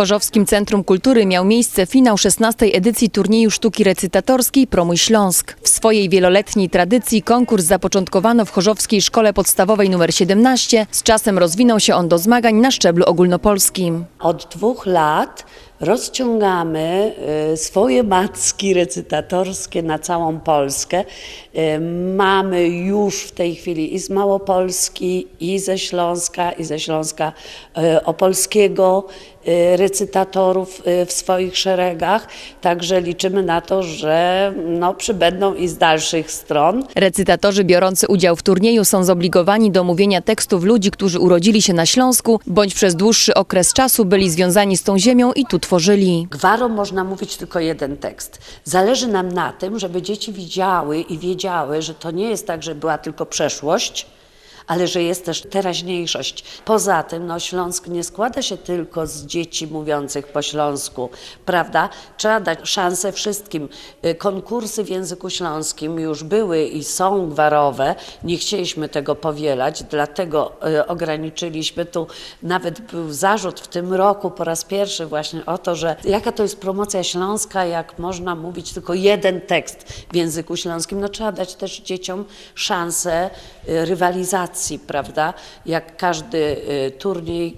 Chorzowskim Centrum Kultury miał miejsce finał 16. edycji turnieju sztuki recytatorskiej Promuj Śląsk. W swojej wieloletniej tradycji konkurs zapoczątkowano w Chorzowskiej Szkole Podstawowej nr 17. Z czasem rozwinął się on do zmagań na szczeblu ogólnopolskim. Od dwóch lat rozciągamy y, swoje macki recytatorskie na całą Polskę. Y, Mamy już w tej chwili i z Małopolski, i ze Śląska, i ze Śląska y, Opolskiego recytatorów y, w swoich szeregach. Także liczymy na to, że no, przybędą i z dalszych stron. Recytatorzy biorący udział w turnieju są zobligowani do mówienia tekstów ludzi, którzy urodzili się na Śląsku, bądź przez dłuższy okres czasu byli związani z tą ziemią i tu tworzyli. Gwarą można mówić tylko jeden tekst. Zależy nam na tym, żeby dzieci widziały i wiedziały, że to nie jest tak, że była tylko przeszłość, ale że jest też teraźniejszość. Poza tym no, Śląsk nie składa się tylko z dzieci mówiących po śląsku, prawda? Trzeba dać szansę wszystkim. Y, Konkursy w języku śląskim już były i są gwarowe. Nie chcieliśmy tego powielać, dlatego y, ograniczyliśmy. Tu nawet był zarzut w tym roku po raz pierwszy właśnie o to, że jaka to jest promocja śląska, jak można mówić tylko jeden tekst w języku śląskim. No trzeba dać też dzieciom szansę y, rywalizacji, prawda? Jak każdy y, turniej,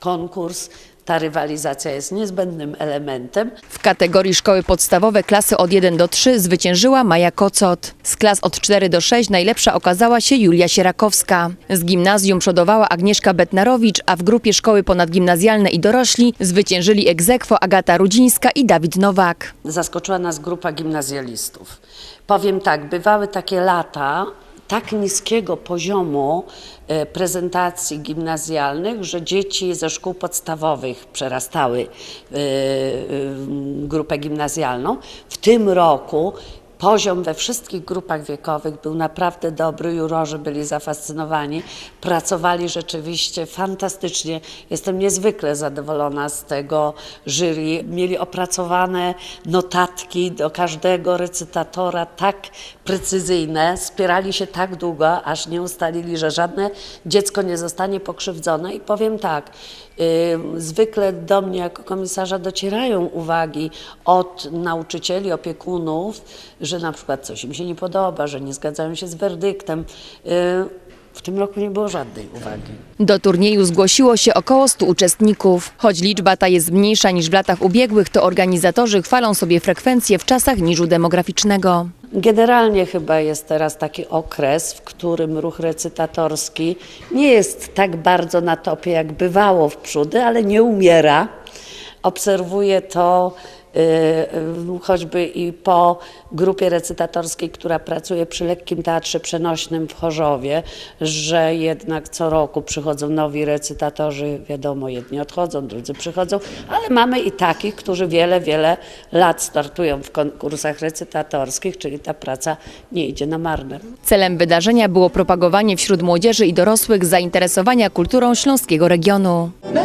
konkurs, ta rywalizacja jest niezbędnym elementem. W kategorii szkoły podstawowe klasy od 1 do 3 zwyciężyła Maja Kocot. Z klas od 4 do 6 najlepsza okazała się Julia Sierakowska. Z gimnazjum przodowała Agnieszka Betnarowicz, a w grupie szkoły ponadgimnazjalne i dorośli zwyciężyli egzekwo Agata Rudzińska i Dawid Nowak. Zaskoczyła nas grupa gimnazjalistów. Powiem tak, bywały takie lata tak niskiego poziomu e, prezentacji gimnazjalnych, że dzieci ze szkół podstawowych przerastały e, e, grupę gimnazjalną. W tym roku Poziom we wszystkich grupach wiekowych był naprawdę dobry, jurorzy byli zafascynowani, pracowali rzeczywiście fantastycznie. Jestem niezwykle zadowolona z tego jury. Mieli opracowane notatki do każdego recytatora tak precyzyjne, spierali się tak długo, aż nie ustalili, że żadne dziecko nie zostanie pokrzywdzone. I powiem tak, y, zwykle do mnie jako komisarza docierają uwagi od nauczycieli, opiekunów, że na przykład coś im się nie podoba, że nie zgadzają się z werdyktem. Y, W tym roku nie było żadnej uwagi. Do turnieju zgłosiło się około 100 uczestników. Choć liczba ta jest mniejsza niż w latach ubiegłych, to organizatorzy chwalą sobie frekwencję w czasach niżu demograficznego. Generalnie chyba jest teraz taki okres, w którym ruch recytatorski nie jest tak bardzo na topie, jak bywało w przódy, ale nie umiera. Obserwuję to choćby i po grupie recytatorskiej, która pracuje przy Lekkim Teatrze Przenośnym w Chorzowie, że jednak co roku przychodzą nowi recytatorzy, wiadomo, jedni odchodzą, drudzy przychodzą, ale mamy i takich, którzy wiele, wiele lat startują w konkursach recytatorskich, czyli ta praca nie idzie na marne. Celem wydarzenia było propagowanie wśród młodzieży i dorosłych zainteresowania kulturą śląskiego regionu. My